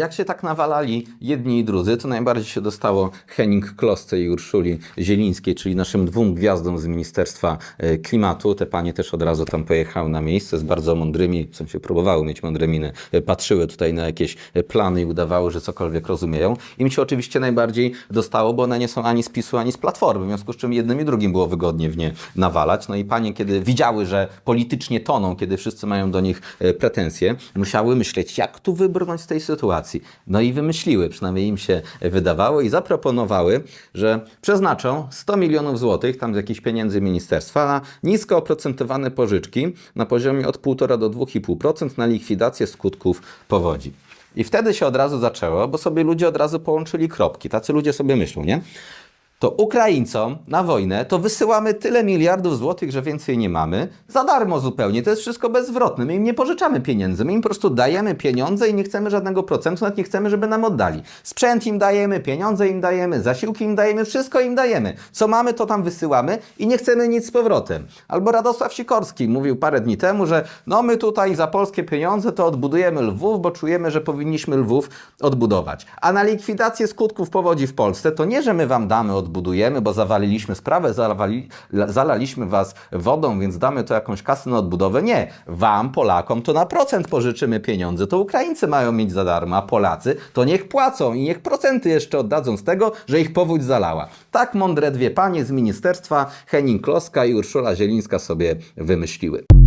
Jak się tak nawalali jedni i drudzy, to najbardziej się dostało Henning Klosce i Urszuli Zielińskiej, czyli naszym dwóm gwiazdom z Ministerstwa e, Klimatu. Te panie też od razu tam pojechały na miejsce z bardzo mądrymi, w sensie próbowały mieć mądre miny, patrzyły tutaj na jakieś e, plany i udawały, że cokolwiek rozumieją. Im się oczywiście najbardziej dostało, bo one nie są ani z PiSu, ani z Platformy, w związku z czym jednym i drugim było wygodnie w nie nawalać. No i panie, kiedy widziały, że politycznie toną, kiedy wszyscy mają do nich e, pretensje, musiały myśleć, jak tu wybrnąć z tej sytuacji. No i wymyśliły, przynajmniej im się wydawało i zaproponowały, że przeznaczą 100 milionów złotych, tam z jakichś pieniędzy ministerstwa, na nisko oprocentowane pożyczki na poziomie od 1,5 do 2,5% na likwidację skutków powodzi. I wtedy się od razu zaczęło, bo sobie ludzie od razu połączyli kropki. Tacy ludzie sobie myślą, nie? To Ukraińcom na wojnę to wysyłamy tyle miliardów złotych, że więcej nie mamy, za darmo zupełnie. To jest wszystko bezzwrotne. My im nie pożyczamy pieniędzy, my im po prostu dajemy pieniądze i nie chcemy żadnego procentu, nawet nie chcemy, żeby nam oddali. Sprzęt im dajemy, pieniądze im dajemy, zasiłki im dajemy, wszystko im dajemy. Co mamy, to tam wysyłamy i nie chcemy nic z powrotem. Albo Radosław Sikorski mówił parę dni temu, że no my tutaj za polskie pieniądze to odbudujemy Lwów, bo czujemy, że powinniśmy Lwów odbudować. A na likwidację skutków powodzi w Polsce to nie, że my wam damy odbudowę, odbudujemy, bo zawaliliśmy sprawę, zawali, zalaliśmy was wodą, więc damy to jakąś kasę na odbudowę. Nie, wam, Polakom, to na procent pożyczymy pieniądze. To Ukraińcy mają mieć za darmo, a Polacy to niech płacą i niech procenty jeszcze oddadzą z tego, że ich powódź zalała. Tak mądre dwie panie z ministerstwa, Henning Kloska i Urszula Zielińska sobie wymyśliły.